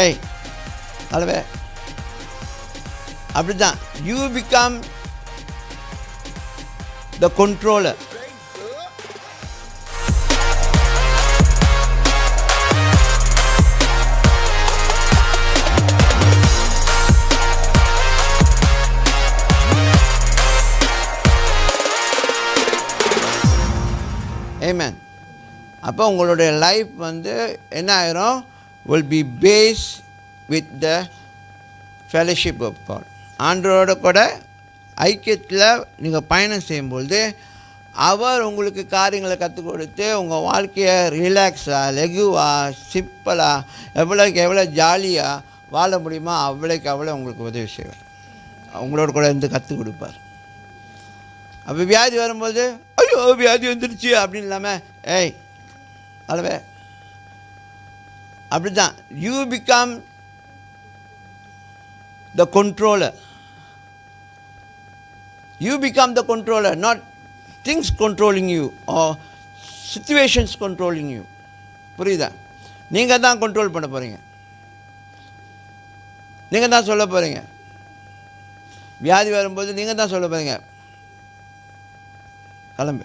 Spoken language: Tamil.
ஏய் அளவே அப்படி தான் யூ பிகம் த கண்ட்ரோலர் ஏமேன் அப்போ உங்களுடைய லைஃப் வந்து என்ன ஆயிரும்? Will be base with the fellowship of God ஆண்டரோட கூட ஐக்கியத்தில் நீங்கள் பயணம் செய்யும்பொழுது அவர் உங்களுக்கு காரியங்களை கற்றுக் கொடுத்து உங்கள் வாழ்க்கையை ரிலாக்ஸாக லெகுவாக சிப்பலாக எவ்வளோக்கு எவ்வளோ ஜாலியாக வாழ முடியுமோ அவ்வளோக்கு அவ்வளோ உங்களுக்கு உதவி செய்வார். அவங்களோட கூட இருந்து கற்றுக் கொடுப்பார். அப்போ வியாதி வரும்போது ஐயோ வியாதி வந்துருச்சு அப்படின்னு இல்லாமல் ஏய் அளவே அப்படி தான் you become the controller you become the controller not things controlling you situations controlling you புரியுதா? நீங்கள் தான் கண்ட்ரோல் பண்ண போகிறீங்க நீங்கள் தான் சொல்ல போகிறீங்க வியாதி வரும்போது நீங்கள் தான் சொல்ல போகிறீங்க கிளம்பு.